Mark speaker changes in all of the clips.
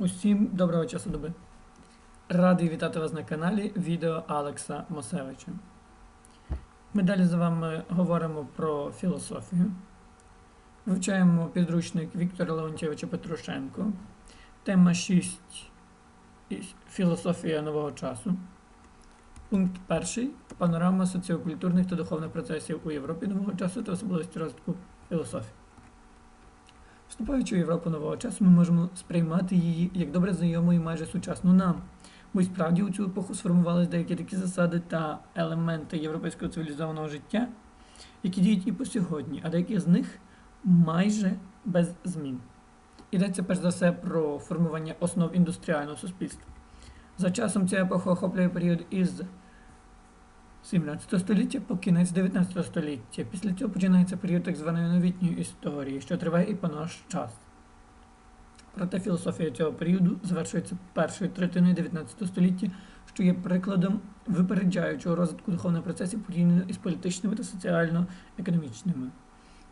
Speaker 1: Усім доброго часу доби. Радий вітати вас на каналі відео Алекса Мосевича. Ми далі з вами говоримо про філософію. Вивчаємо підручник Віктора Леонтьєвича Петрушенко. Тема 6. Філософія нового часу. Пункт 1. Панорама соціокультурних та духовних процесів у Європі нового часу та особливості розвитку філософії. Вступаючи в Європу нового часу, ми можемо сприймати її як добре знайому і майже сучасну нам. Бо й справді у цю епоху сформувалися деякі такі засади та елементи європейського цивілізованого життя, які діють і по сьогодні, а деякі з них майже без змін. Йдеться перш за все про формування основ індустріального суспільства. За часом ця епоха охоплює період із 17 століття по кінець 19 століття. Після цього починається період так званої новітньої історії, що триває і по наш час. Проте філософія цього періоду завершується першою третиною 19 століття, що є прикладом випереджаючого розвитку духовних процесів порівняно із політичними та соціально-економічними.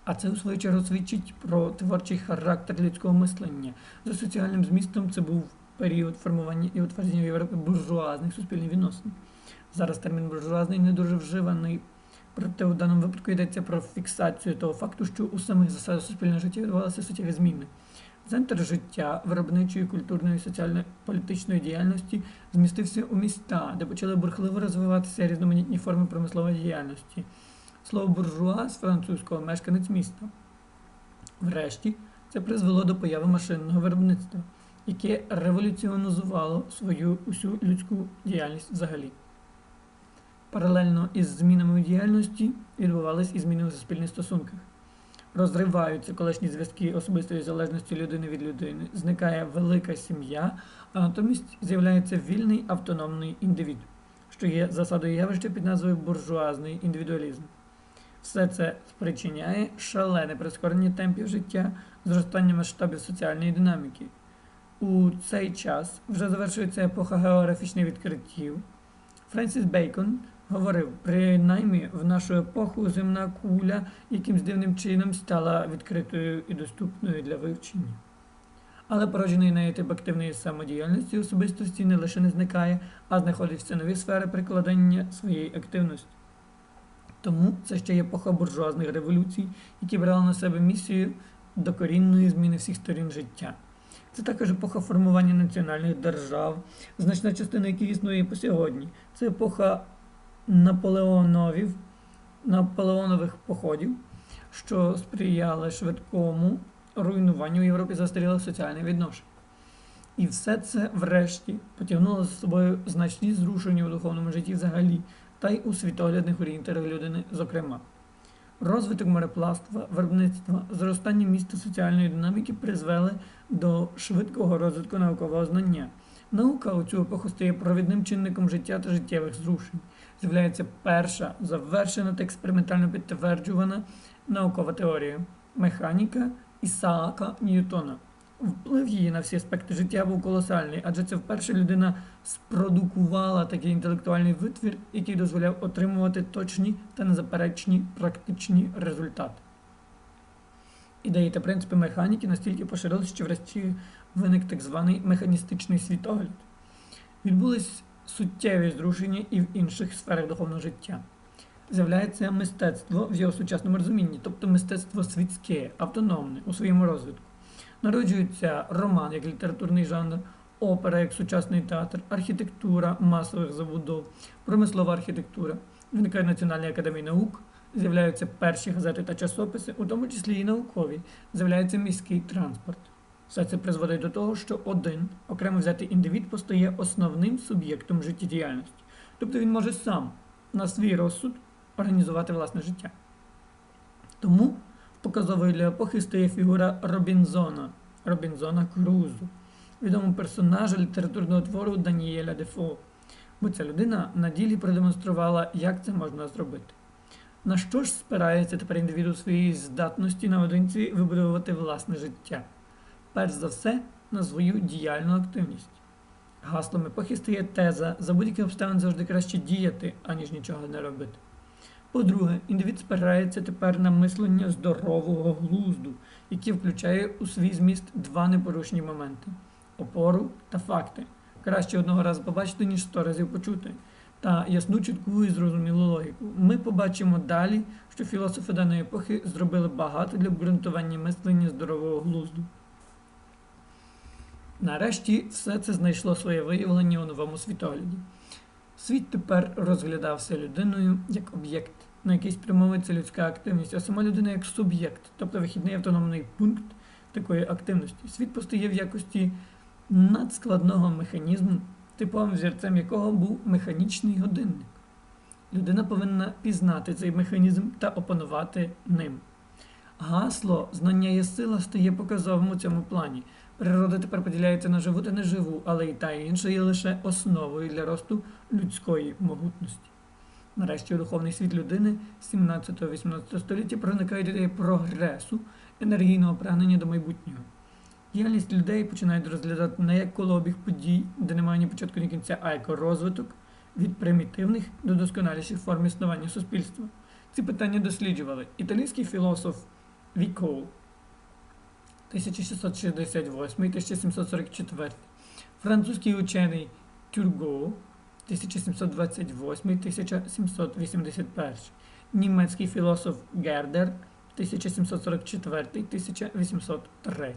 Speaker 1: А це, у свою чергу, свідчить про творчий характер людського мислення. За соціальним змістом це був період формування і утвердження в Європі буржуазних суспільних відносин. Зараз термін буржуазний не дуже вживаний, проте у даному випадку йдеться про фіксацію того факту, що у самих засадах суспільного життя відбувалися суттєві зміни. Центр життя виробничої, культурної, соціально-політичної діяльності змістився у міста, де почали бурхливо розвиватися різноманітні форми промислової діяльності. Слово буржуа з французького мешканець міста. Врешті, це призвело до появи машинного виробництва, яке революціонізувало свою усю людську діяльність взагалі. Паралельно із змінами у діяльності відбувались і зміни у суспільних стосунках. Розриваються колишні зв'язки особистої залежності людини від людини, зникає велика сім'я, а натомість з'являється вільний автономний індивід, що є засадою явища під назвою буржуазний індивідуалізм. Все це спричиняє шалене прискорення темпів життя, зростання масштабів соціальної динаміки. У цей час вже завершується епоха географічних відкриттів. Френсіс Бейкон говорив, принаймні в нашу епоху земна куля якимсь дивним чином стала відкритою і доступною для вивчення. Але породжений нею тип активної самодіяльності особистості не лише не зникає, а знаходиться нові сфери прикладання своєї активності. Тому це ще є епоха буржуазних революцій, які брали на себе місію докорінної зміни всіх сторін життя. Це також епоха формування національних держав, значна частина яких існує по сьогодні. Це епоха Наполеоновів, наполеонових походів, що сприяли швидкому руйнуванню в Європі застарілих соціальних відношень. І все це, врешті, потягнуло за собою значні зрушення у духовному житті взагалі, та й у світоглядних орієнтирах людини, зокрема. Розвиток морепластва, виробництва, зростання міста соціальної динаміки призвели до швидкого розвитку наукового знання. Наука у цю епоху стає провідним чинником життя та життєвих зрушень. З'являється перша завершена та експериментально підтверджувана наукова теорія механіка Ісаака Ньютона. Вплив її на всі аспекти життя був колосальний, адже це вперше людина спродукувала такий інтелектуальний витвір, який дозволяв отримувати точні та незаперечні практичні результати. Ідеї та принципи механіки настільки поширилися, що врешті виник так званий механістичний світогляд. Відбулись суттєві зрушення і в інших сферах духовного життя. З'являється мистецтво в його сучасному розумінні, тобто мистецтво світське, автономне у своєму розвитку. Народжується роман як літературний жанр, опера як сучасний театр, архітектура масових забудов, промислова архітектура. Виникає Національна академія наук, з'являються перші газети та часописи, у тому числі і наукові, з'являється міський транспорт. Все це призводить до того, що один окремо взятий індивід постає основним суб'єктом життєдіяльності. Тобто він може сам на свій розсуд організувати власне життя. Тому показовою для епохи стає фігура Робінзона, Робінзона Крузу, відомого персонажа літературного твору Даніеля Дефо. Бо ця людина на ділі продемонструвала, як це можна зробити. На що ж спирається тепер індивід у своїй здатності наодинці вибудовувати власне життя? Перш за все, на свою діяльну активність. Гаслом епохи стає теза за будь-яких обставин завжди краще діяти, аніж нічого не робити. По-друге, індивід спирається тепер на мислення здорового глузду, яке включає у свій зміст два непорушні моменти опору та факти. Краще одного разу побачити, ніж сто разів почути. Та ясну, чітку і зрозумілу логіку. Ми побачимо далі, що філософи даної епохи зробили багато для обґрунтування мислення здорового глузду. Нарешті все це знайшло своє виявлення у новому світогляді. Світ тепер розглядався людиною як об'єкт, на який спрямовується людська активність, а сама людина як суб'єкт, тобто вихідний автономний пункт такої активності. Світ постає в якості надскладного механізму, типовим взірцем якого був механічний годинник. Людина повинна пізнати цей механізм та опанувати ним. Гасло знання є сила стає показовим у цьому плані. Природа тепер поділяється на живу та неживу, але і та і інша є лише основою для росту людської могутності. Нарешті духовний світ людини 17-18 століття проникає ідеї прогресу, енергійного прагнення до майбутнього. Діяльність людей починають розглядати не як колообіг подій, де немає ні початку, ні кінця, а як розвиток від примітивних до досконаліших форм існування суспільства. Ці питання досліджували італійський філософ Вікоу 1668-1744, французький учений Тюрго 1728-1781, німецький філософ Гердер 1744-1803.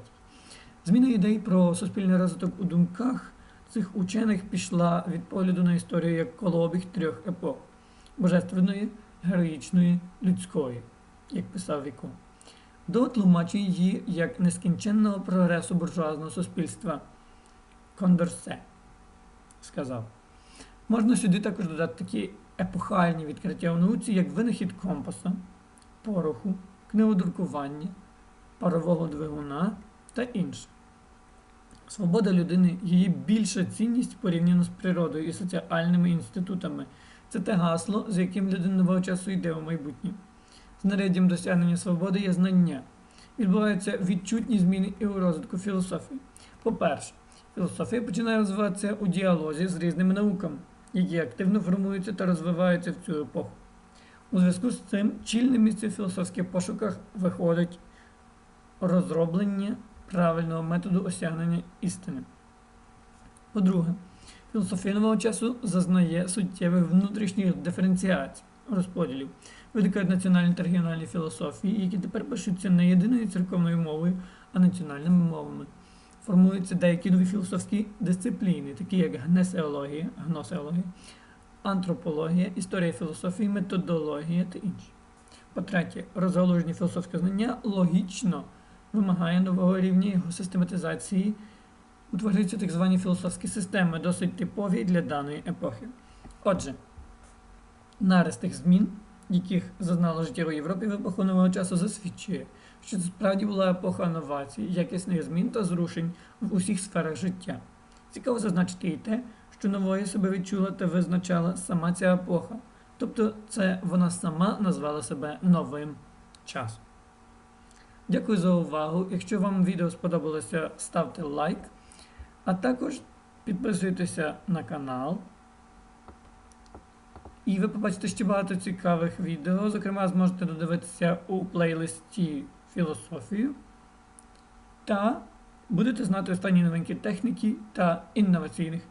Speaker 1: Зміна ідей про суспільний розвиток у думках цих учених пішла від погляду на історію як колообіг трьох епох божественної, героїчної, людської, як писав Віко, до тлумачення її як нескінченного прогресу буржуазного суспільства. Кондорсе сказав. Можна сюди також додати такі епохальні відкриття в науці, як винахід компаса, пороху, книгодрукування, парового двигуна та інше. Свобода людини, її більша цінність порівняно з природою і соціальними інститутами. Це те гасло, з яким людина нового часу йде у майбутнє. Знаряддям досягнення свободи є знання. Відбуваються відчутні зміни і у розвитку філософії. По-перше, філософія починає розвиватися у діалозі з різними науками, які активно формуються та розвиваються в цю епоху. У зв'язку з цим чільне місце в філософських пошуках виходить розроблення правильного методу осягнення істини. По-друге, філософія нового часу зазнає суттєвих внутрішніх диференціацій, розподілів. Виникають національні та регіональні філософії, які тепер пишуться не єдиною церковною мовою, а національними мовами. Формуються деякі нові філософські дисципліни, такі як гнесеологія, гносеологія, антропологія, історія філософії, методологія та інші. По-третє, розгалужені філософське знання логічно вимагає нового рівня його систематизації. Утворюються так звані філософські системи, досить типові для даної епохи. Отже, нарис змін, яких зазнало життя у Європі в епоху нового часу, засвідчує, що це справді була епоха новацій, якісних змін та зрушень в усіх сферах життя. Цікаво зазначити і те, що новою себе відчула та визначала сама ця епоха. Тобто, це вона сама назвала себе новим часом. Дякую за увагу. Якщо вам відео сподобалося, ставте лайк, а також підписуйтеся на канал. І ви побачите ще багато цікавих відео. Зокрема, зможете додивитися у плейлисті філософію. Та будете знати останні новинки техніки та інноваційних